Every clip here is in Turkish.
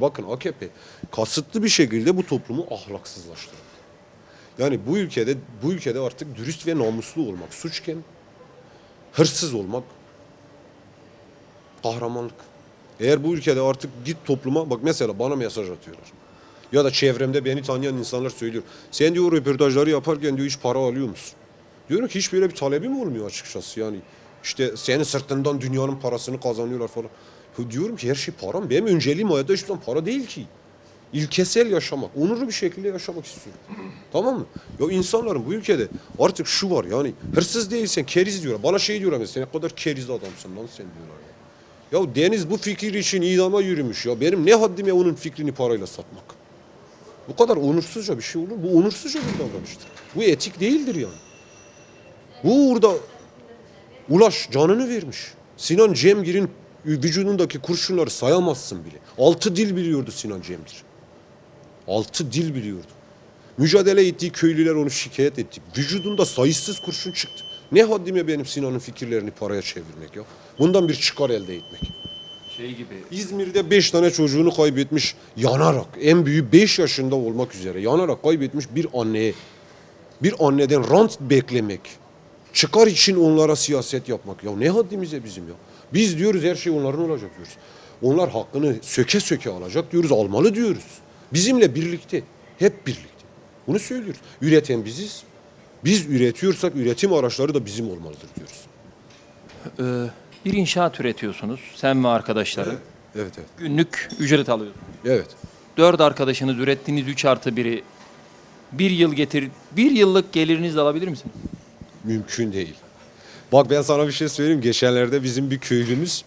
Bakın AKP kasıtlı bir şekilde bu toplumu ahlaksızlaştırdı. Yani bu ülkede bu ülkede artık dürüst ve namuslu olmak suçken hırsız olmak kahramanlık. Eğer bu ülkede artık git topluma bak mesela bana mesaj atıyorlar. Ya da çevremde beni tanıyan insanlar söylüyor. Sen diyor röportajları yaparken diyor hiç para alıyor musun? Diyorum ki hiç böyle bir talebim olmuyor açıkçası yani. İşte senin sırtından dünyanın parasını kazanıyorlar falan. Diyorum ki her şey para mı? Benim önceliğim hayatta hiçbir zaman para değil ki. İlkesel yaşamak, onurlu bir şekilde yaşamak istiyorum. Tamam mı? Ya insanların bu ülkede artık şu var yani hırsız değilsen keriz diyorlar. Bana şey diyorlar mesela sen ne kadar keriz adamsın lan sen diyorlar. Ya. ya Deniz bu fikir için idama yürümüş ya. Benim ne haddime onun fikrini parayla satmak. Bu kadar onursuzca bir şey olur. mu? Bu onursuzca bir davranıştır. Bu etik değildir yani. Bu uğurda Ulaş canını vermiş. Sinan Cemgir'in vücudundaki kurşunları sayamazsın bile. Altı dil biliyordu Sinan Cemgir. Altı dil biliyordu. Mücadele ettiği köylüler onu şikayet etti. Vücudunda sayısız kurşun çıktı. Ne haddime benim Sinan'ın fikirlerini paraya çevirmek ya. Bundan bir çıkar elde etmek. Şey gibi İzmir'de 5 tane çocuğunu kaybetmiş yanarak. En büyüğü 5 yaşında olmak üzere yanarak kaybetmiş bir anneye. Bir anneden rant beklemek. Çıkar için onlara siyaset yapmak. Ya ne haddimize bizim ya. Biz diyoruz her şey onların olacak diyoruz. Onlar hakkını söke söke alacak diyoruz. Almalı diyoruz. Bizimle birlikte. Hep birlikte. Bunu söylüyoruz. Üreten biziz. Biz üretiyorsak üretim araçları da bizim olmalıdır diyoruz. Ee, bir inşaat üretiyorsunuz. Sen ve arkadaşların. Evet evet. Günlük ücret alıyorsunuz. Evet. Dört arkadaşınız ürettiğiniz 3 artı biri bir yıl getir, bir yıllık gelirinizi alabilir misiniz? Mümkün değil. Bak ben sana bir şey söyleyeyim. Geçenlerde bizim bir köylümüz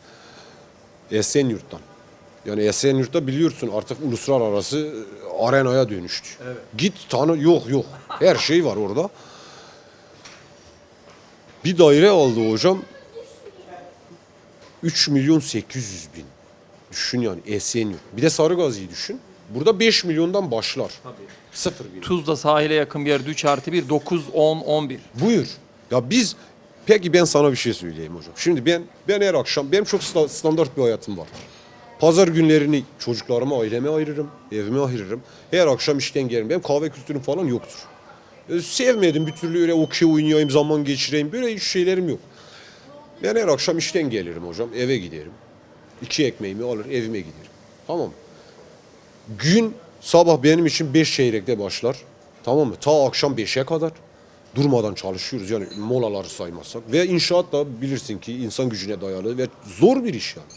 Esenyurt'tan. Yani Esenyurt'ta biliyorsun artık uluslararası e, arenaya dönüştü. Git tanı yok yok. Her şey var orada. Bir daire aldı hocam. 3 milyon 800 bin. Düşün yani Esenyurt. Bir de Sarıgazi'yi düşün. Burada 5 milyondan başlar. Sıfır bin. Tuzla sahile yakın bir yerde 3 artı 1, 9, 10, 11. Buyur. Ya biz peki ben sana bir şey söyleyeyim hocam. Şimdi ben ben her akşam benim çok sta- standart bir hayatım var. Pazar günlerini çocuklarıma, aileme ayırırım, evime ayırırım. Her akşam işten gelirim. Benim kahve kültürüm falan yoktur. E, sevmedim bir türlü öyle okey oynayayım, zaman geçireyim. Böyle hiç şeylerim yok. Ben her akşam işten gelirim hocam, eve giderim. İki ekmeğimi alır, evime giderim. Tamam? Gün sabah benim için 5 çeyrekte başlar. Tamam mı? Ta akşam 5'e kadar durmadan çalışıyoruz. Yani molaları saymazsak. Ve inşaat da bilirsin ki insan gücüne dayalı ve zor bir iş yani.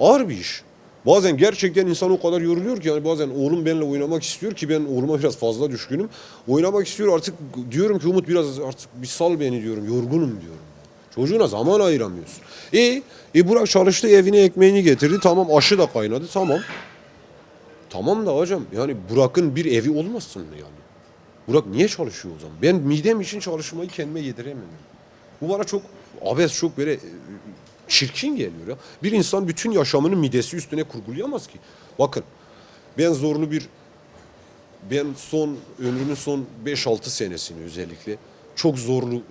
Ağır bir iş. Bazen gerçekten insan o kadar yoruluyor ki yani bazen oğlum benimle oynamak istiyor ki ben oğluma biraz fazla düşkünüm. Oynamak istiyor artık diyorum ki Umut biraz artık bir sal beni diyorum. Yorgunum diyorum. Çocuğuna zaman ayıramıyorsun. E, e Burak çalıştı evine ekmeğini getirdi. Tamam aşı da kaynadı. Tamam. Tamam da hocam yani Burak'ın bir evi olmasın mı yani? Burak niye çalışıyor o zaman? Ben midem için çalışmayı kendime yediremiyorum. Bu bana çok abes çok böyle e, çirkin geliyor ya. Bir insan bütün yaşamını midesi üstüne kurgulayamaz ki. Bakın ben zorlu bir ben son ömrümün son 5-6 senesini özellikle çok zorlu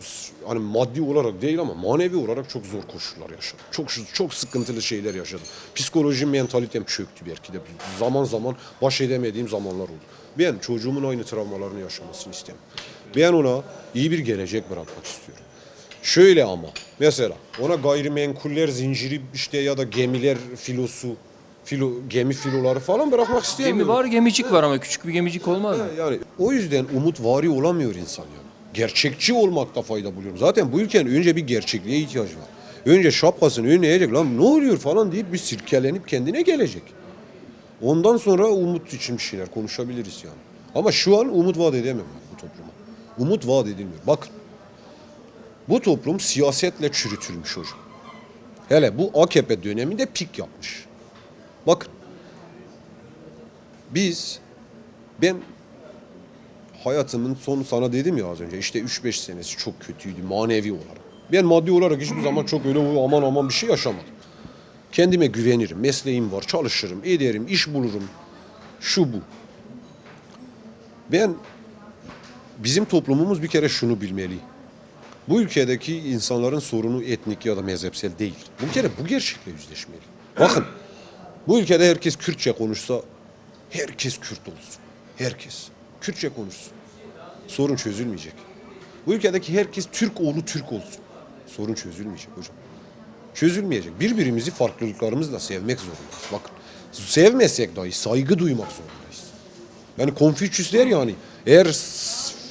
hani maddi olarak değil ama manevi olarak çok zor koşullar yaşadım. Çok çok sıkıntılı şeyler yaşadım. Psikolojim, mentalitem çöktü belki de. Zaman zaman baş edemediğim zamanlar oldu. Ben çocuğumun aynı travmalarını yaşamasını istemem. Ben ona iyi bir gelecek bırakmak istiyorum. Şöyle ama mesela ona gayrimenkuller zinciri işte ya da gemiler filosu, filo, gemi filoları falan bırakmak istemiyorum. Gemi var, gemicik var ama küçük bir gemicik olmaz mı? Yani o yüzden umut vari olamıyor insan yani. Gerçekçi olmakta fayda buluyorum. Zaten bu ülkenin önce bir gerçekliğe ihtiyacı var. Önce şapkasını önüne eğecek lan ne oluyor falan deyip bir silkelenip kendine gelecek. Ondan sonra umut için bir şeyler konuşabiliriz yani. Ama şu an umut vaat edemem bu topluma. Umut vaat edilmiyor. Bakın bu toplum siyasetle çürütülmüş hocam. Hele bu AKP döneminde pik yapmış. Bakın biz ben hayatımın son sana dedim ya az önce işte 3-5 senesi çok kötüydü manevi olarak. Ben maddi olarak hiçbir zaman çok öyle "Oy, aman aman bir şey yaşamadım. Kendime güvenirim, mesleğim var, çalışırım, ederim, iş bulurum. Şu bu. Ben bizim toplumumuz bir kere şunu bilmeli. Bu ülkedeki insanların sorunu etnik ya da mezhepsel değil. Bu kere bu gerçekle yüzleşmeli. Bakın Bu ülkede herkes Kürtçe konuşsa herkes Kürt olsun. Herkes. Kürtçe konuşsun. Sorun çözülmeyecek. Bu ülkedeki herkes Türk oğlu Türk olsun. Sorun çözülmeyecek hocam. Çözülmeyecek. Birbirimizi farklılıklarımızla sevmek zorundayız. Bakın sevmesek dahi saygı duymak zorundayız. Yani Konfüçyüs der yani eğer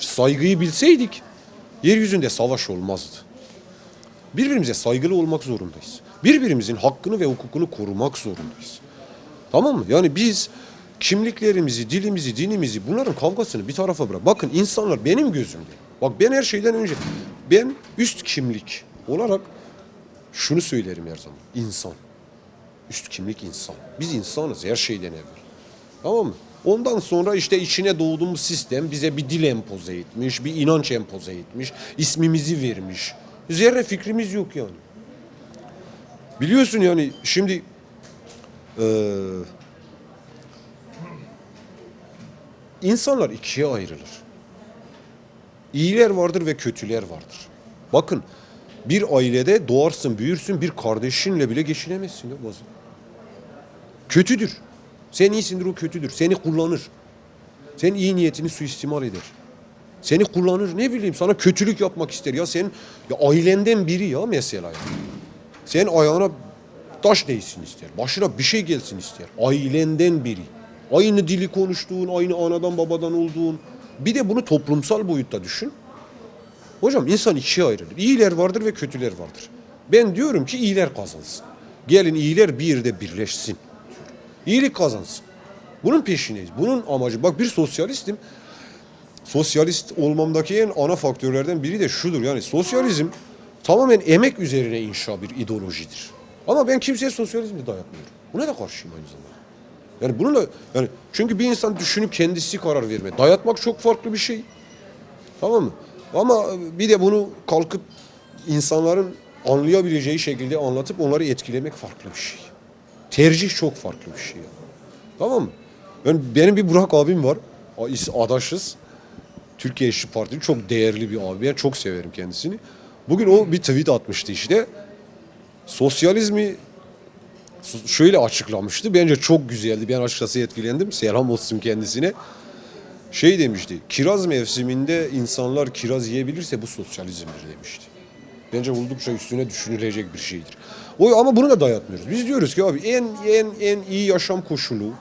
saygıyı bilseydik yeryüzünde savaş olmazdı. Birbirimize saygılı olmak zorundayız. Birbirimizin hakkını ve hukukunu korumak zorundayız. Tamam mı? Yani biz kimliklerimizi, dilimizi, dinimizi bunların kavgasını bir tarafa bırak. Bakın insanlar benim gözümde. Bak ben her şeyden önce ben üst kimlik olarak şunu söylerim her zaman. İnsan. Üst kimlik insan. Biz insanız her şeyden evvel. Tamam mı? Ondan sonra işte içine doğduğumuz sistem bize bir dil empoze etmiş, bir inanç empoze etmiş, ismimizi vermiş. Zerre fikrimiz yok yani. Biliyorsun yani şimdi eee insanlar ikiye ayrılır. İyiler vardır ve kötüler vardır. Bakın bir ailede doğarsın, büyürsün bir kardeşinle bile geçinemezsin ya bazen. Kötüdür. Sen iyisindir o kötüdür. Seni kullanır. Senin iyi niyetini suistimal eder. Seni kullanır ne bileyim sana kötülük yapmak ister. Ya sen ya ailenden biri ya mesela. Ya. Sen ayağına taş değsin ister. Başına bir şey gelsin ister. Ailenden biri. Aynı dili konuştuğun, aynı anadan babadan olduğun. Bir de bunu toplumsal boyutta düşün. Hocam insan ikiye ayrılır. İyiler vardır ve kötüler vardır. Ben diyorum ki iyiler kazansın. Gelin iyiler bir yerde birleşsin. İyilik kazansın. Bunun peşindeyiz. Bunun amacı. Bak bir sosyalistim. Sosyalist olmamdaki en ana faktörlerden biri de şudur. Yani sosyalizm tamamen emek üzerine inşa bir ideolojidir. Ama ben kimseye sosyalizmi dayatmıyorum. Buna da karşıyım aynı zamanda. Yani bununla yani çünkü bir insan düşünüp kendisi karar verme. Dayatmak çok farklı bir şey. Tamam mı? Ama bir de bunu kalkıp insanların anlayabileceği şekilde anlatıp onları etkilemek farklı bir şey. Tercih çok farklı bir şey. Tamam mı? Ben, benim bir Burak abim var. Adaşız. Türkiye İşçi Partisi çok değerli bir abi. Ben çok severim kendisini. Bugün o bir tweet atmıştı işte. Sosyalizmi şöyle açıklamıştı. Bence çok güzeldi. Ben açıkçası etkilendim. Selam olsun kendisine. Şey demişti. Kiraz mevsiminde insanlar kiraz yiyebilirse bu sosyalizmdir demişti. Bence oldukça üstüne düşünülecek bir şeydir. O ama bunu da dayatmıyoruz. Biz diyoruz ki abi en en en iyi yaşam koşulu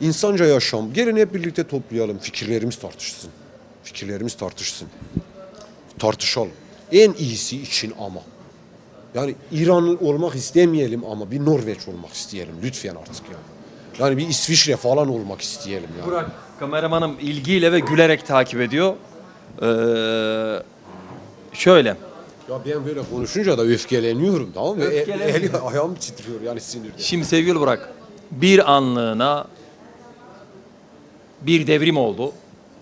insanca yaşam. Gelin hep birlikte toplayalım. Fikirlerimiz tartışsın. Fikirlerimiz tartışsın. Tartışalım. En iyisi için ama. Yani İran olmak istemeyelim ama bir Norveç olmak isteyelim lütfen artık yani. Yani bir İsviçre falan olmak isteyelim yani. Burak kameramanım ilgiyle ve gülerek takip ediyor. Ee, şöyle. Ya ben böyle konuşunca da öfkeleniyorum tamam mı? E- Öfkeleniyor. eli ayağım titriyor yani sinirden. Şimdi sevgili Burak, bir anlığına bir devrim oldu,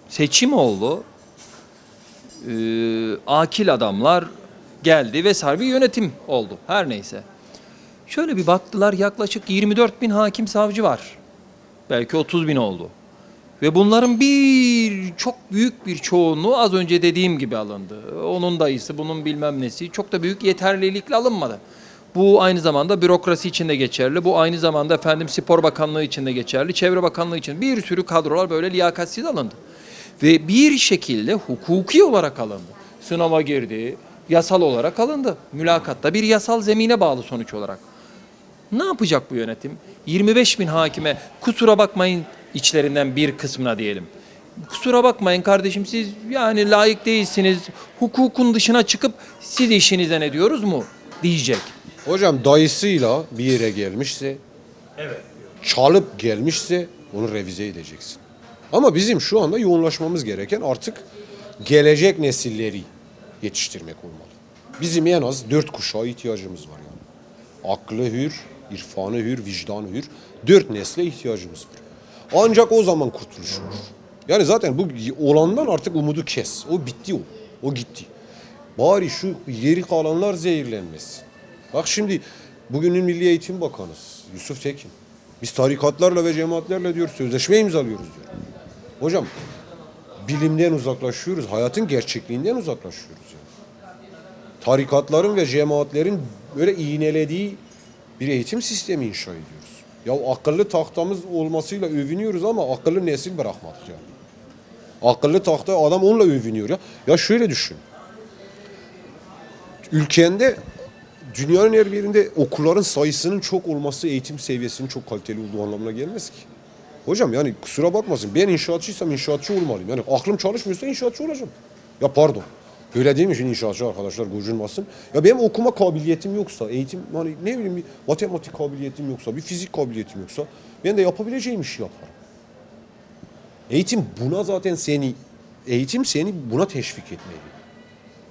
seçim oldu, ee, akil adamlar geldi vesaire bir yönetim oldu her neyse. Şöyle bir baktılar yaklaşık 24 bin hakim savcı var. Belki 30 bin oldu. Ve bunların bir çok büyük bir çoğunluğu az önce dediğim gibi alındı. Onun dayısı, bunun bilmem nesi çok da büyük yeterlilikle alınmadı. Bu aynı zamanda bürokrasi için de geçerli. Bu aynı zamanda efendim spor bakanlığı için de geçerli. Çevre bakanlığı için bir sürü kadrolar böyle liyakatsiz alındı. Ve bir şekilde hukuki olarak alındı. Sınava girdi, yasal olarak alındı. Mülakatta bir yasal zemine bağlı sonuç olarak. Ne yapacak bu yönetim? 25 bin hakime kusura bakmayın içlerinden bir kısmına diyelim. Kusura bakmayın kardeşim siz yani layık değilsiniz. Hukukun dışına çıkıp siz işinize ne diyoruz mu? Diyecek. Hocam dayısıyla bir yere gelmişse, çalıp gelmişse onu revize edeceksin. Ama bizim şu anda yoğunlaşmamız gereken artık gelecek nesilleri yetiştirmek olmalı. Bizim en az dört kuşağa ihtiyacımız var yani. Aklı hür, irfanı hür, vicdanı hür. Dört nesle ihtiyacımız var. Ancak o zaman kurtuluş olur. Yani zaten bu olandan artık umudu kes. O bitti o. O gitti. Bari şu geri kalanlar zehirlenmesin. Bak şimdi bugünün Milli Eğitim Bakanı Yusuf Tekin. Biz tarikatlarla ve cemaatlerle diyor sözleşme imzalıyoruz diyor. Hocam bilimden uzaklaşıyoruz. Hayatın gerçekliğinden uzaklaşıyoruz. Yani. Tarikatların ve cemaatlerin böyle iğnelediği bir eğitim sistemi inşa ediyoruz. Ya akıllı tahtamız olmasıyla övünüyoruz ama akıllı nesil bırakmadık yani. Akıllı tahta adam onunla övünüyor ya. Ya şöyle düşün. Ülkende dünyanın her birinde okulların sayısının çok olması eğitim seviyesinin çok kaliteli olduğu anlamına gelmez ki. Hocam yani kusura bakmasın ben inşaatçıysam inşaatçı olmalıyım. Yani aklım çalışmıyorsa inşaatçı olacağım. Ya pardon. Öyle değil mi şimdi inşaatçı arkadaşlar gocunmasın. Ya benim okuma kabiliyetim yoksa, eğitim hani ne bileyim bir matematik kabiliyetim yoksa, bir fizik kabiliyetim yoksa ben de yapabileceğim işi yaparım. Eğitim buna zaten seni, eğitim seni buna teşvik etmeli.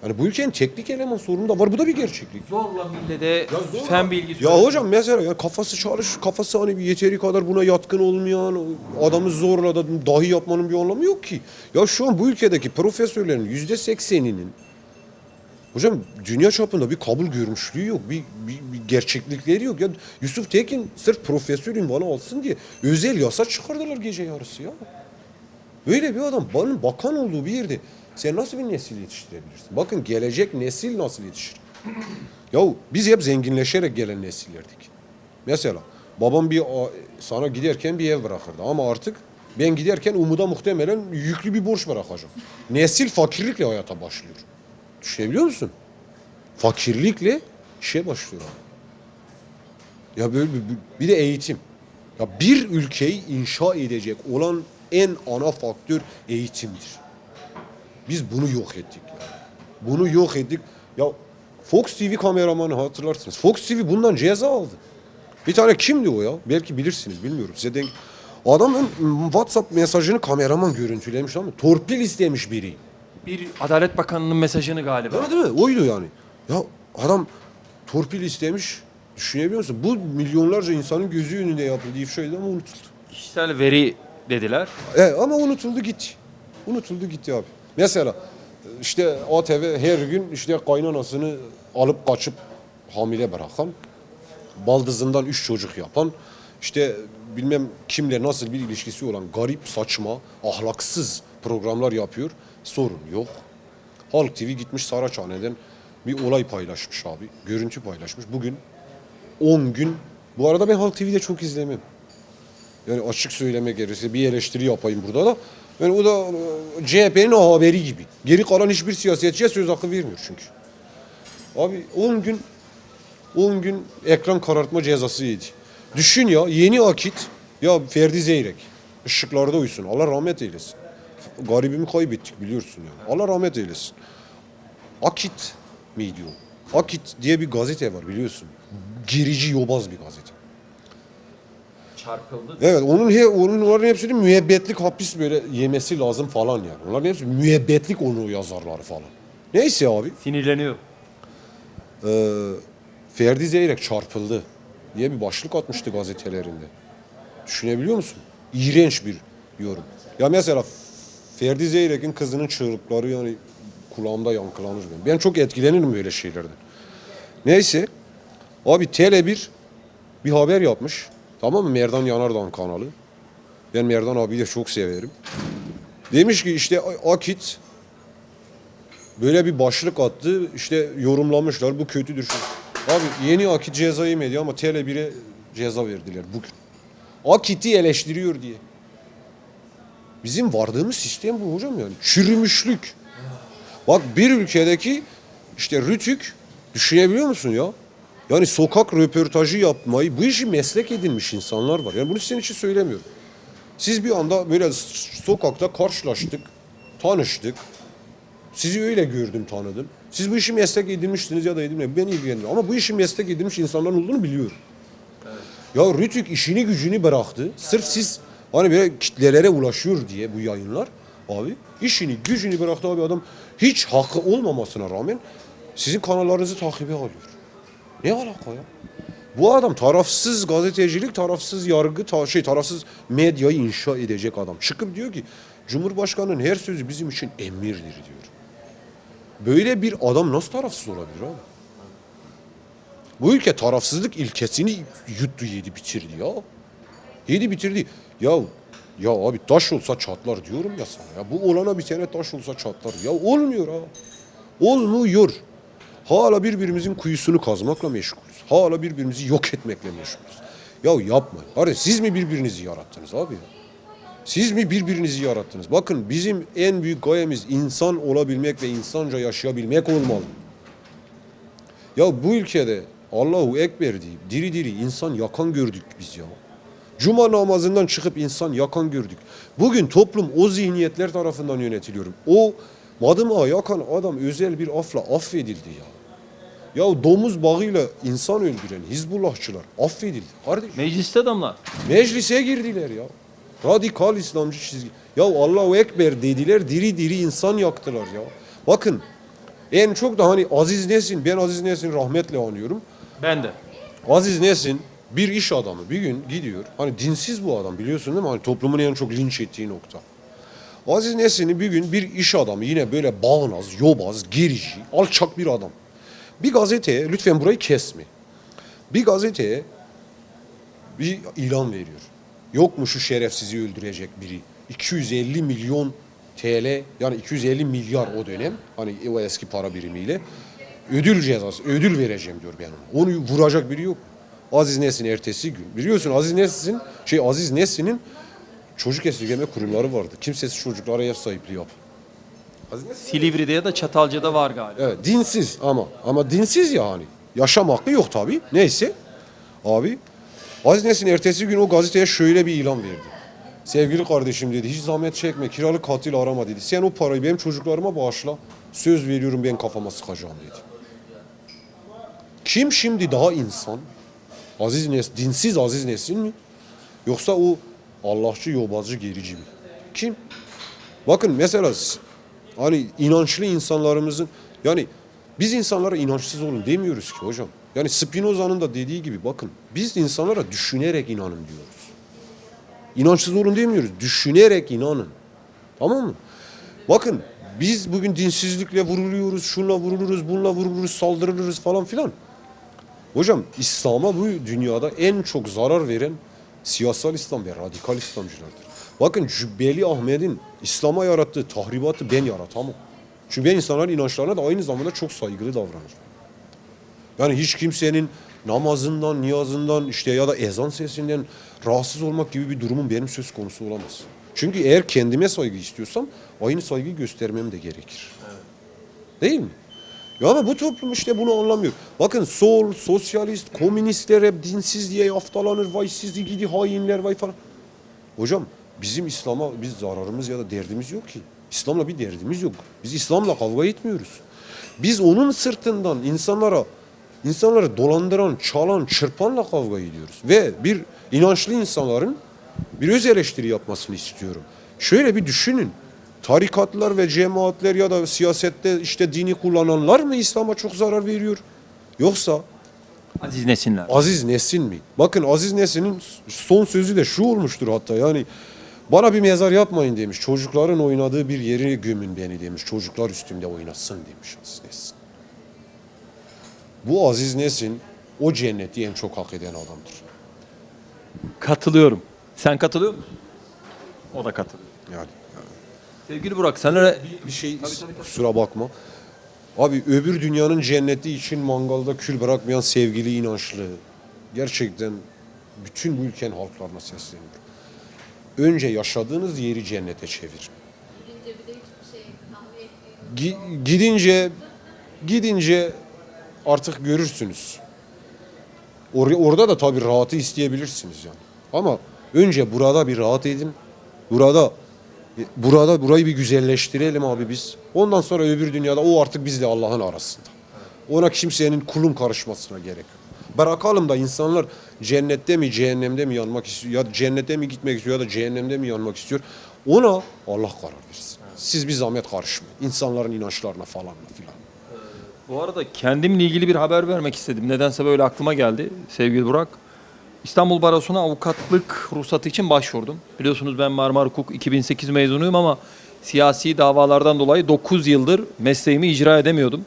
Yani bu ülkenin teknik eleman sorunu da var. Bu da bir gerçeklik. Zorla millete fen bilgisi. Ya hocam mesela ya kafası çalış, kafası hani bir yeteri kadar buna yatkın olmayan adamı zorla da dahi yapmanın bir anlamı yok ki. Ya şu an bu ülkedeki profesörlerin yüzde sekseninin hocam dünya çapında bir kabul görmüşlüğü yok. Bir, bir, bir gerçeklikleri yok. Ya Yusuf Tekin sırf profesör ünvanı alsın diye özel yasa çıkardılar gece yarısı ya. Öyle bir adam bana bakan olduğu bir yerde sen nasıl bir nesil yetiştirebilirsin? Bakın gelecek nesil nasıl yetişir? Ya biz hep zenginleşerek gelen nesillerdik. Mesela babam bir sana giderken bir ev bırakırdı ama artık ben giderken umuda muhtemelen yüklü bir borç bırakacağım. Nesil fakirlikle hayata başlıyor. Düşünebiliyor musun? Fakirlikle işe başlıyor. Ya böyle bir de eğitim. Ya bir ülkeyi inşa edecek olan en ana faktör eğitimdir. Biz bunu yok ettik ya. Bunu yok ettik. Ya Fox TV kameramanı hatırlarsınız. Fox TV bundan ceza aldı. Bir tane kimdi o ya? Belki bilirsiniz bilmiyorum. Size denk... Adamın WhatsApp mesajını kameraman görüntülemiş ama torpil istemiş biri. Bir Adalet Bakanı'nın mesajını galiba. Değil mi değil mi? Oydu yani. Ya adam torpil istemiş. Düşünebiliyor musun? Bu milyonlarca insanın gözü önünde yapıldı ifşaydı ama unutuldu. Kişisel veri dediler. E, ama unutuldu gitti. Unutuldu gitti abi. Mesela işte ATV her gün işte kaynanasını alıp kaçıp hamile bırakan, baldızından üç çocuk yapan, işte bilmem kimle nasıl bir ilişkisi olan garip, saçma, ahlaksız programlar yapıyor. Sorun yok. Halk TV gitmiş Saraçhane'den bir olay paylaşmış abi. Görüntü paylaşmış. Bugün 10 gün. Bu arada ben Halk TV'de çok izlemem. Yani açık söylemek gerekirse bir eleştiri yapayım burada da. Yani o da e, CHP'nin haberi gibi. Geri kalan hiçbir siyasetçiye söz hakkı vermiyor çünkü. Abi 10 gün 10 gün ekran karartma cezası yedi. Düşün ya yeni akit ya Ferdi Zeyrek ışıklarda uysun. Allah rahmet eylesin. Garibimi kaybettik biliyorsun yani. Allah rahmet eylesin. Akit miydi o? Akit diye bir gazete var biliyorsun. Gerici yobaz bir gazete. Çarpıldı. Evet onun he, onun onların hepsinin müebbetlik hapis böyle yemesi lazım falan yani. Onların hepsi müebbetlik onu yazarları falan. Neyse abi. Sinirleniyor. Ee, Ferdi Zeyrek çarpıldı diye bir başlık atmıştı gazetelerinde. Düşünebiliyor musun? İğrenç bir yorum. Ya mesela Ferdi Zeyrek'in kızının çığlıkları yani kulağımda yankılanır benim. Ben çok etkilenirim böyle şeylerden. Neyse. Abi Tele1 bir haber yapmış. Tamam mı? Merdan Yanardağ'ın kanalı. Ben Merdan abiyi de çok severim. Demiş ki işte Akit böyle bir başlık attı. İşte yorumlamışlar. Bu kötüdür. Şu. Abi yeni Akit ceza yemedi ama Tele1'e ceza verdiler bugün. Akit'i eleştiriyor diye. Bizim vardığımız sistem bu hocam yani. Çürümüşlük. Bak bir ülkedeki işte Rütük düşünebiliyor musun ya? Yani sokak röportajı yapmayı bu işi meslek edinmiş insanlar var. Yani bunu senin için söylemiyorum. Siz bir anda böyle sokakta karşılaştık, tanıştık. Sizi öyle gördüm, tanıdım. Siz bu işi meslek edinmişsiniz ya da edinmeyin. Ben ilgilenmiyorum. Ama bu işi meslek edinmiş insanların olduğunu biliyorum. Ya Rütük işini gücünü bıraktı. Sırf siz hani böyle kitlelere ulaşıyor diye bu yayınlar abi işini gücünü bıraktı abi adam hiç hakkı olmamasına rağmen sizin kanallarınızı takibe alıyor. Ne alaka ya? Bu adam tarafsız gazetecilik, tarafsız yargı, ta- şey tarafsız medyayı inşa edecek adam. Çıkıp diyor ki Cumhurbaşkanının her sözü bizim için emirdir diyor. Böyle bir adam nasıl tarafsız olabilir abi? Bu ülke tarafsızlık ilkesini yuttu yedi bitirdi ya. Yedi bitirdi. Ya ya abi taş olsa çatlar diyorum ya sana ya. Bu olana bir tane taş olsa çatlar. Ya olmuyor ha. Olmuyor. Hala birbirimizin kuyusunu kazmakla meşgulüz. Hala birbirimizi yok etmekle meşgulüz. Ya yapmayın. Kardeş siz mi birbirinizi yarattınız abi? Siz mi birbirinizi yarattınız? Bakın bizim en büyük gayemiz insan olabilmek ve insanca yaşayabilmek olmalı. Ya bu ülkede Allahu Ekber deyip diri diri insan yakan gördük biz ya. Cuma namazından çıkıp insan yakan gördük. Bugün toplum o zihniyetler tarafından yönetiliyor. O madımağı yakan adam özel bir afla affedildi ya. Ya domuz bağıyla insan öldüren Hizbullahçılar affedildi. Kardeş Mecliste adamlar. meclise girdiler ya. Radikal İslamcı çizgi. Ya Allahu Ekber dediler diri diri insan yaktılar ya. Bakın en çok da hani Aziz Nesin, ben Aziz Nesin rahmetle anıyorum. Ben de. Aziz Nesin bir iş adamı bir gün gidiyor. Hani dinsiz bu adam biliyorsun değil mi? Hani toplumun en çok linç ettiği nokta. Aziz Nesin'i bir gün bir iş adamı yine böyle bağnaz, yobaz, gerici, alçak bir adam. Bir gazeteye lütfen burayı kesme. Bir gazeteye bir ilan veriyor. Yok mu şu şerefsizi öldürecek biri? 250 milyon TL yani 250 milyar o dönem hani o eski para birimiyle ödül cezası ödül vereceğim diyor ben ona. Onu vuracak biri yok. Aziz Nesin ertesi gün. Biliyorsun Aziz Nesin şey Aziz Nesin'in çocuk esirgeme kurumları vardı. Kimsesiz çocuklara ev sahipliği yap. Silivri'de ya da Çatalca'da var galiba. Evet dinsiz ama ama dinsiz ya hani. Yaşam hakkı yok tabi. Neyse. Abi Aziz Nesin ertesi gün o gazeteye şöyle bir ilan verdi. Sevgili kardeşim dedi hiç zahmet çekme kiralık katil arama dedi. Sen o parayı benim çocuklarıma bağışla. Söz veriyorum ben kafama sıkacağım dedi. Kim şimdi daha insan? Aziz Nesin, dinsiz Aziz Nesin mi? Yoksa o Allahçı, yobazcı, gerici mi? Kim? Bakın mesela hani inançlı insanlarımızın yani biz insanlara inançsız olun demiyoruz ki hocam. Yani Spinoza'nın da dediği gibi bakın biz insanlara düşünerek inanın diyoruz. İnançsız olun demiyoruz. Düşünerek inanın. Tamam mı? Bakın biz bugün dinsizlikle vuruluyoruz, şunla vuruluruz, bununla vuruluruz, saldırılırız falan filan. Hocam İslam'a bu dünyada en çok zarar veren siyasal İslam ve radikal İslamcılardır. Bakın Cübbeli Ahmet'in İslam'a yarattığı tahribatı ben yaratamam. Çünkü ben insanların inançlarına da aynı zamanda çok saygılı davranırım. Yani hiç kimsenin namazından, niyazından işte ya da ezan sesinden rahatsız olmak gibi bir durumum benim söz konusu olamaz. Çünkü eğer kendime saygı istiyorsam aynı saygıyı göstermem de gerekir. Değil mi? Ya ama bu toplum işte bunu anlamıyor. Bakın sol, sosyalist, komünistler hep dinsiz diye yaftalanır. Vay sizi gidi hainler vay falan. Hocam bizim İslam'a biz zararımız ya da derdimiz yok ki. İslam'la bir derdimiz yok. Biz İslam'la kavga etmiyoruz. Biz onun sırtından insanlara insanları dolandıran, çalan, çırpanla kavga ediyoruz. Ve bir inançlı insanların bir öz eleştiri yapmasını istiyorum. Şöyle bir düşünün. Tarikatlar ve cemaatler ya da siyasette işte dini kullananlar mı İslam'a çok zarar veriyor? Yoksa Aziz Nesinler. Aziz Nesin mi? Bakın Aziz Nesin'in son sözü de şu olmuştur hatta yani bana bir mezar yapmayın demiş. Çocukların oynadığı bir yeri gömün beni demiş. Çocuklar üstümde oynasın demiş Aziz Nesin. Bu Aziz Nesin o cenneti en çok hak eden adamdır. Katılıyorum. Sen katılıyor musun? O da katılıyor. Yani Sevgili Burak sen öyle bir şey kusura bakma. Abi öbür dünyanın cenneti için mangalda kül bırakmayan sevgili inançlı. Gerçekten bütün bu ülkenin halklarına sesleniyorum. Önce yaşadığınız yeri cennete. Gidince hiçbir şey gidince gidince artık görürsünüz. Or- orada da tabii rahatı isteyebilirsiniz yani. Ama önce burada bir rahat edin. Burada burada burayı bir güzelleştirelim abi biz. Ondan sonra öbür dünyada o artık bizle Allah'ın arasında. Ona kimsenin kulun karışmasına gerek yok. Bırakalım da insanlar cennette mi cehennemde mi yanmak istiyor ya cennete mi gitmek istiyor ya da cehennemde mi yanmak istiyor. Ona Allah karar versin. Siz bir zahmet karışmayın. İnsanların inançlarına falan filan. Bu arada kendimle ilgili bir haber vermek istedim. Nedense böyle aklıma geldi sevgili Burak. İstanbul Barosu'na avukatlık ruhsatı için başvurdum. Biliyorsunuz ben Marmara Hukuk 2008 mezunuyum ama siyasi davalardan dolayı 9 yıldır mesleğimi icra edemiyordum.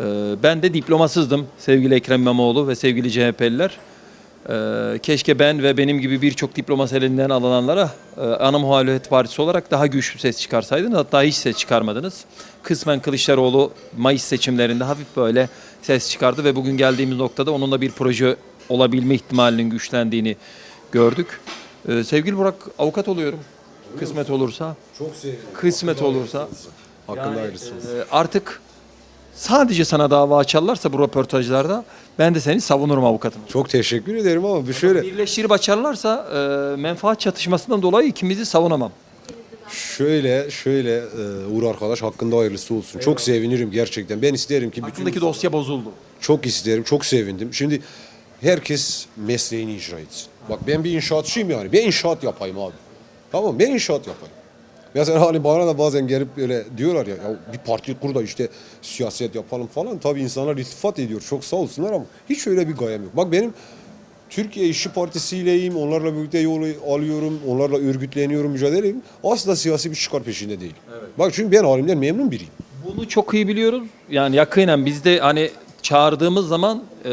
Ee, ben de diplomasızdım sevgili Ekrem İmamoğlu ve sevgili CHP'liler. Ee, keşke ben ve benim gibi birçok diploması elinden alınanlara e, ana muhalefet partisi olarak daha güçlü ses çıkarsaydınız. Hatta hiç ses çıkarmadınız. Kısmen Kılıçdaroğlu Mayıs seçimlerinde hafif böyle ses çıkardı ve bugün geldiğimiz noktada onunla bir proje olabilme ihtimalinin güçlendiğini gördük. Ee, sevgili Burak avukat oluyorum. Kısmet olursa. Çok sevinirim. Kısmet olursa. Hakkında Yani, olsun. e, artık sadece sana dava açarlarsa bu röportajlarda ben de seni savunurum avukatım. Çok teşekkür ederim ama bir şöyle Birleştirip açarlarsa e, menfaat çatışmasından dolayı ikimizi savunamam. şöyle şöyle e, Uğur arkadaş hakkında hayırlısı olsun. Çok sevinirim gerçekten. Ben isterim ki bütün Hakkındaki dosya bozuldu. Çok isterim, çok sevindim. Şimdi herkes mesleğini icra etsin. Bak ben bir inşaatçıyım yani. Ben inşaat yapayım abi. Tamam ben inşaat yapayım. Mesela hani bana da bazen gelip böyle diyorlar ya, ya bir parti kur da işte siyaset yapalım falan. Tabii insanlar iltifat ediyor. Çok sağ olsunlar ama hiç öyle bir gayem yok. Bak benim Türkiye İşçi Partisi'yleyim. Onlarla birlikte yolu alıyorum. Onlarla örgütleniyorum, mücadele ediyorum. Asla siyasi bir çıkar peşinde değil. Bak çünkü ben halimden memnun biriyim. Bunu çok iyi biliyoruz. Yani yakinen biz de hani çağırdığımız zaman e,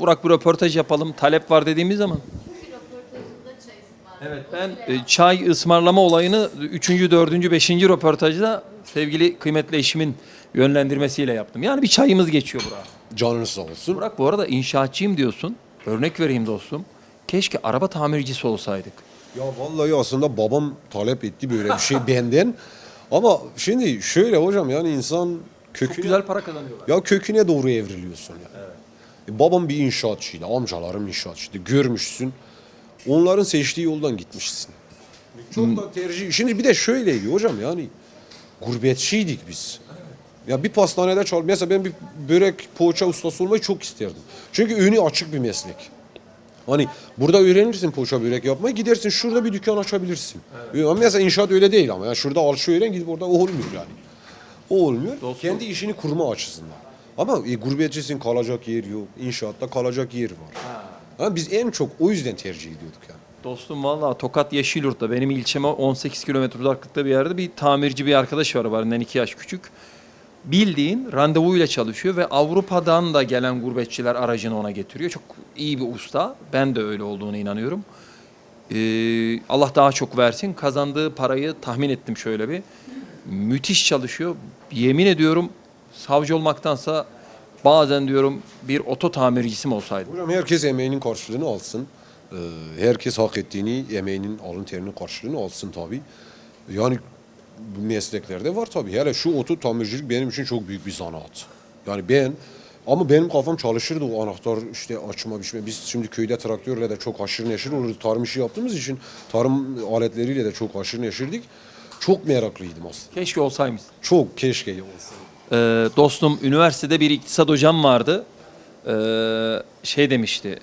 Burak bir röportaj yapalım, talep var dediğimiz zaman. Bir röportajında çay ısmarladı. Evet ben e, çay ısmarlama olayını 3. 4. 5. röportajda sevgili kıymetli eşimin yönlendirmesiyle yaptım. Yani bir çayımız geçiyor Burak. Canınız sağ olsun. Burak bu arada inşaatçıyım diyorsun. Örnek vereyim dostum. Keşke araba tamircisi olsaydık. Ya vallahi aslında babam talep etti böyle bir şey benden. Ama şimdi şöyle hocam yani insan köküne, Çok güzel para kazanıyorlar. ya köküne doğru evriliyorsun yani. E, babam bir inşaatçıydı, amcalarım inşaatçıydı. Görmüşsün. Onların seçtiği yoldan gitmişsin. Çok da tercih. Şimdi bir de şöyleydi hocam yani gurbetçiydik biz. Ya bir pastanede çal. Mesela ben bir börek poğaça ustası olmayı çok isterdim. Çünkü önü açık bir meslek. Hani burada öğrenirsin poğaça börek yapmayı gidersin şurada bir dükkan açabilirsin. Ama mesela inşaat öyle değil ama. Yani şurada alçı öğren gidip orada o olmuyor yani. O olmuyor. Dostum. Kendi işini kurma açısından. Ama e, gurbetçisin kalacak yer yok. İnşaatta kalacak yer var. Ha, biz en çok o yüzden tercih ediyorduk yani. Dostum valla Tokat Yeşilyurt'ta benim ilçeme 18 kilometre uzaklıkta bir yerde bir tamirci bir arkadaş var benden 2 yaş küçük. Bildiğin randevuyla çalışıyor ve Avrupa'dan da gelen gurbetçiler aracını ona getiriyor. Çok iyi bir usta. Ben de öyle olduğuna inanıyorum. Ee, Allah daha çok versin. Kazandığı parayı tahmin ettim şöyle bir. Müthiş çalışıyor. Yemin ediyorum savcı olmaktansa bazen diyorum bir oto tamircisi mi olsaydım. Hocam herkes emeğinin karşılığını alsın. Ee, herkes hak ettiğini, emeğinin alın terinin karşılığını alsın tabii. Yani bu mesleklerde var tabii. Hele şu oto tamircilik benim için çok büyük bir zanaat. Yani ben ama benim kafam çalışırdı o anahtar işte açma biçme. Biz şimdi köyde traktörle de çok haşır neşir olurdu. Tarım işi yaptığımız için tarım aletleriyle de çok haşır neşirdik. Çok meraklıydım aslında. Keşke olsaymış. Çok keşke olsa. Ee, dostum üniversitede bir iktisat hocam vardı. Ee, şey demişti.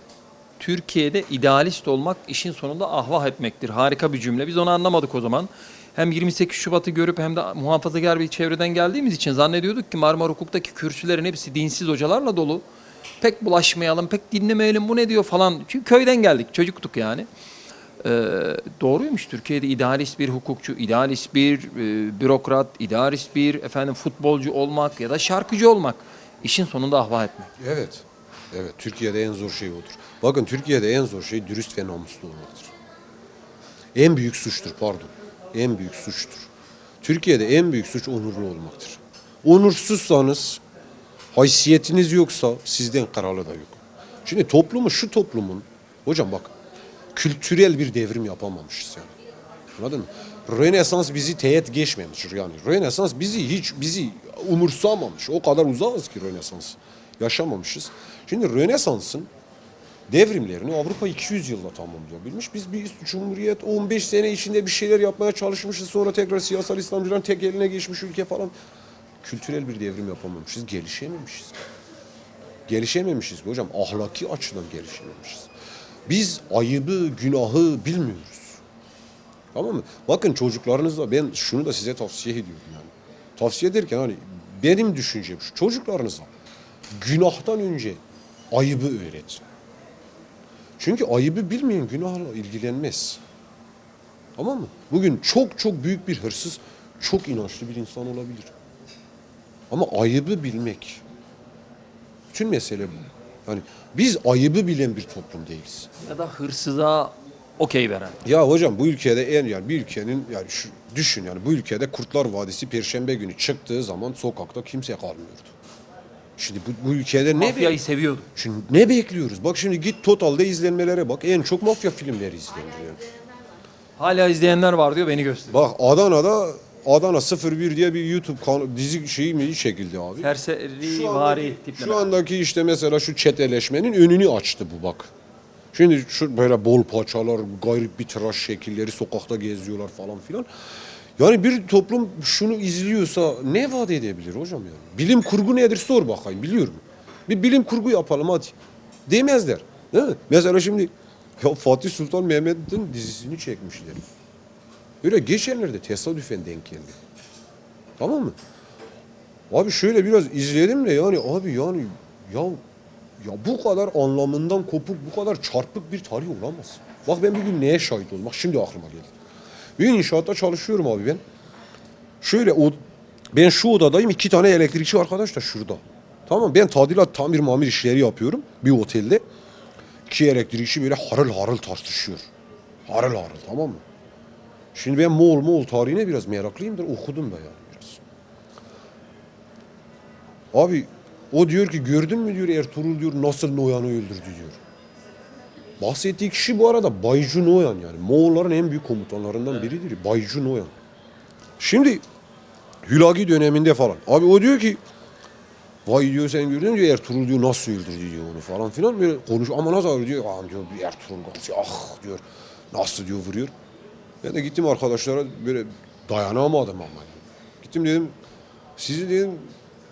Türkiye'de idealist olmak işin sonunda ahvah etmektir. Harika bir cümle. Biz onu anlamadık o zaman. Hem 28 Şubat'ı görüp hem de muhafazakar bir çevreden geldiğimiz için zannediyorduk ki Marmara Hukuk'taki kürsülerin hepsi dinsiz hocalarla dolu. Pek bulaşmayalım, pek dinlemeyelim bu ne diyor falan. Çünkü köyden geldik, çocuktuk yani. Ee, doğruymuş Türkiye'de idealist bir hukukçu, idealist bir e, bürokrat, idealist bir efendim futbolcu olmak ya da şarkıcı olmak işin sonunda ahva etmek. Evet. Evet. Türkiye'de en zor şey odur. Bakın Türkiye'de en zor şey dürüst ve namuslu olmaktır. En büyük suçtur pardon. En büyük suçtur. Türkiye'de en büyük suç onurlu olmaktır. Onursuzsanız, haysiyetiniz yoksa sizden kralı da yok. Şimdi toplumu şu toplumun, hocam bak, kültürel bir devrim yapamamışız yani. Anladın mı? Rönesans bizi teğet geçmemiş yani. Rönesans bizi hiç bizi umursamamış. O kadar uzağız ki Rönesans. Yaşamamışız. Şimdi Rönesans'ın devrimlerini Avrupa 200 yılda tamamlayabilmiş. Biz bir cumhuriyet 15 sene içinde bir şeyler yapmaya çalışmışız. Sonra tekrar siyasal İslamcıların tek eline geçmiş ülke falan. Kültürel bir devrim yapamamışız. Gelişememişiz. Gelişememişiz hocam. Ahlaki açıdan gelişememişiz. Biz ayıbı, günahı bilmiyoruz. Tamam mı? Bakın çocuklarınızla ben şunu da size tavsiye ediyorum yani. Tavsiye ederken hani benim düşüncem şu. Çocuklarınıza günahtan önce ayıbı öğretin. Çünkü ayıbı bilmeyen günahla ilgilenmez. Tamam mı? Bugün çok çok büyük bir hırsız çok inançlı bir insan olabilir. Ama ayıbı bilmek. Bütün mesele bu. Yani biz ayıbı bilen bir toplum değiliz. Ya da hırsıza okey veren. Ya hocam bu ülkede en yani bir ülkenin yani şu, düşün yani bu ülkede Kurtlar Vadisi Perşembe günü çıktığı zaman sokakta kimse kalmıyordu. Şimdi bu, bu ülkede ne Mafyayı seviyordum. Şimdi ne bekliyoruz? Bak şimdi git totalde izlenmelere bak. En çok mafya filmleri izleniyor. Hala izleyenler var diyor beni gösteriyor. Bak Adana'da Adana 01 diye bir YouTube dizi şeyi mi çekildi abi. Serseri Şu vari andaki, şu andaki işte mesela şu çeteleşmenin önünü açtı bu bak. Şimdi şu böyle bol paçalar, garip bir tıraş şekilleri sokakta geziyorlar falan filan. Yani bir toplum şunu izliyorsa ne vaat edebilir hocam yani? Bilim kurgu nedir sor bakayım biliyorum. Bir bilim kurgu yapalım hadi. Demezler. Değil mi? Mesela şimdi ya Fatih Sultan Mehmet'in dizisini çekmişler. Böyle geçenlerde tesadüfen denk geldi. Tamam mı? Abi şöyle biraz izledim de yani abi yani ya ya bu kadar anlamından kopuk, bu kadar çarpık bir tarih olamaz. Bak ben bir gün neye şahit oldum? Bak şimdi aklıma geldi. Bir inşaatta çalışıyorum abi ben. Şöyle o ben şu odadayım iki tane elektrikçi arkadaş da şurada. Tamam ben tadilat tamir mamir işleri yapıyorum bir otelde. İki elektrikçi böyle harıl harıl tartışıyor. Harıl harıl tamam mı? Şimdi ben Moğol Moğol tarihine biraz meraklıyımdır okudum da yani biraz. Abi o diyor ki gördün mü diyor Ertuğrul diyor nasıl Noyan'ı öldürdü diyor. Bahsettiği kişi bu arada Baycu Noyan yani. Moğolların en büyük komutanlarından biridir. Baycu Noyan. Şimdi Hülagi döneminde falan. Abi o diyor ki Vay diyor sen gördün mü diyor Ertuğrul diyor nasıl öldürdü diyor onu falan filan böyle konuş ama nasıl diyor "Aa," diyor Ertuğrul Gazi ah diyor nasıl diyor vuruyor. Ben de gittim arkadaşlara böyle dayanamadım ama. Gittim dedim sizi dedim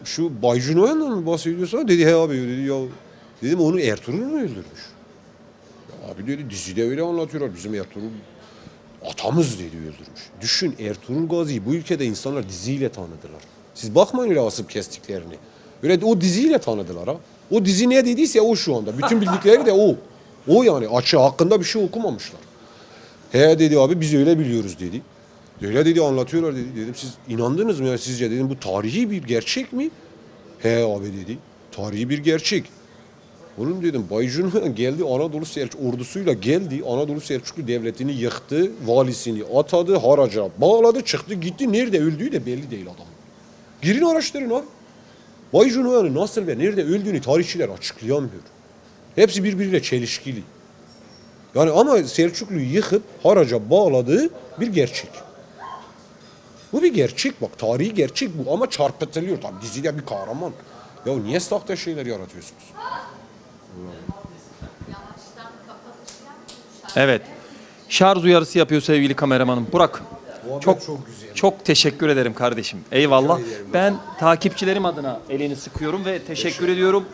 şu Baycu Noyan'dan mı bahsediyorsa dedi he abi dedi ya dedim onu Ertuğrul mu öldürmüş? Ya abi dedi dizide öyle anlatıyorlar bizim Ertuğrul atamız dedi öldürmüş. Düşün Ertuğrul Gazi'yi bu ülkede insanlar diziyle tanıdılar. Siz bakmayın öyle asıp kestiklerini. Öyle o diziyle tanıdılar ha. O dizi ne dediyse o şu anda. Bütün bildikleri de o. O yani açı hakkında bir şey okumamışlar. He dedi abi biz öyle biliyoruz dedi. Öyle dedi anlatıyorlar dedi. Dedim siz inandınız mı ya sizce dedim bu tarihi bir gerçek mi? He abi dedi. Tarihi bir gerçek. Oğlum dedim Baycun geldi Anadolu Selçuk ordusuyla geldi. Anadolu Selçuklu devletini yıktı. Valisini atadı haraca bağladı çıktı gitti. Nerede öldüğü de belli değil adam. Girin araştırın abi. Baycun yani nasıl ve nerede öldüğünü tarihçiler açıklayamıyor. Hepsi birbiriyle çelişkili. Yani ama Selçuklu'yu yıkıp haraca bağladığı bir gerçek. Bu bir gerçek bak tarihi gerçek bu ama çarpıtılıyor tabii dizide bir kahraman. Ya niye sahte şeyler yaratıyorsunuz? Evet. Şarj uyarısı yapıyor sevgili kameramanım. Burak. Çok çok güzel. Çok teşekkür ederim kardeşim. Eyvallah. Ben takipçilerim adına elini sıkıyorum ve teşekkür ediyorum.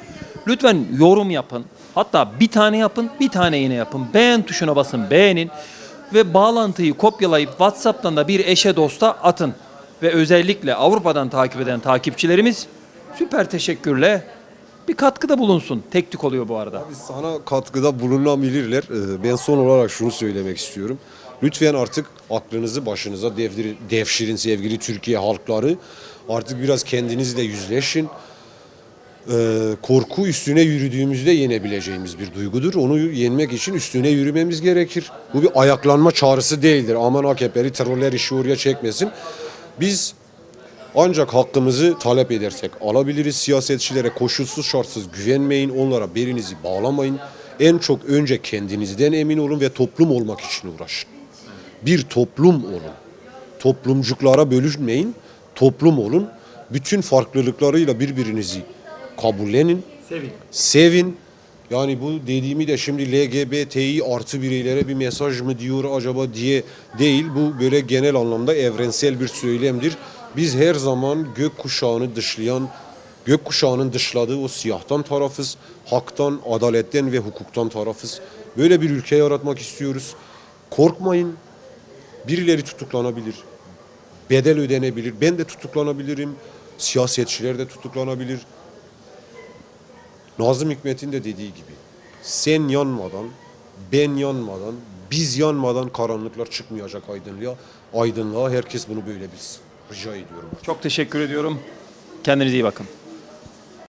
Lütfen yorum yapın. Hatta bir tane yapın, bir tane yine yapın. Beğen tuşuna basın, beğenin. Ve bağlantıyı kopyalayıp WhatsApp'tan da bir eşe dosta atın. Ve özellikle Avrupa'dan takip eden takipçilerimiz süper teşekkürle bir katkıda bulunsun. Tek tük oluyor bu arada. Abi sana katkıda bulunabilirler. Ee, Ben son olarak şunu söylemek istiyorum. Lütfen artık aklınızı başınıza devşirin sevgili Türkiye halkları. Artık biraz kendinizle yüzleşin. Ee, korku üstüne yürüdüğümüzde yenebileceğimiz bir duygudur. Onu yenmek için üstüne yürümemiz gerekir. Bu bir ayaklanma çağrısı değildir. Aman AKP'li terörler işi oraya çekmesin. Biz ancak hakkımızı talep edersek alabiliriz. Siyasetçilere koşulsuz şartsız güvenmeyin. Onlara belinizi bağlamayın. En çok önce kendinizden emin olun ve toplum olmak için uğraşın. Bir toplum olun. Toplumcuklara bölünmeyin. Toplum olun. Bütün farklılıklarıyla birbirinizi kabullenin. Sevin. Sevin. Yani bu dediğimi de şimdi LGBTİ artı bireylere bir mesaj mı diyor acaba diye değil. Bu böyle genel anlamda evrensel bir söylemdir. Biz her zaman gök kuşağını dışlayan, gök kuşağının dışladığı o siyahtan tarafız. Haktan, adaletten ve hukuktan tarafız. Böyle bir ülke yaratmak istiyoruz. Korkmayın. Birileri tutuklanabilir. Bedel ödenebilir. Ben de tutuklanabilirim. Siyasetçiler de tutuklanabilir. Nazım Hikmet'in de dediği gibi sen yanmadan, ben yanmadan, biz yanmadan karanlıklar çıkmayacak aydınlığa. Aydınlığa herkes bunu böyle bilsin. Rica ediyorum. Çok teşekkür ediyorum. Kendinize iyi bakın.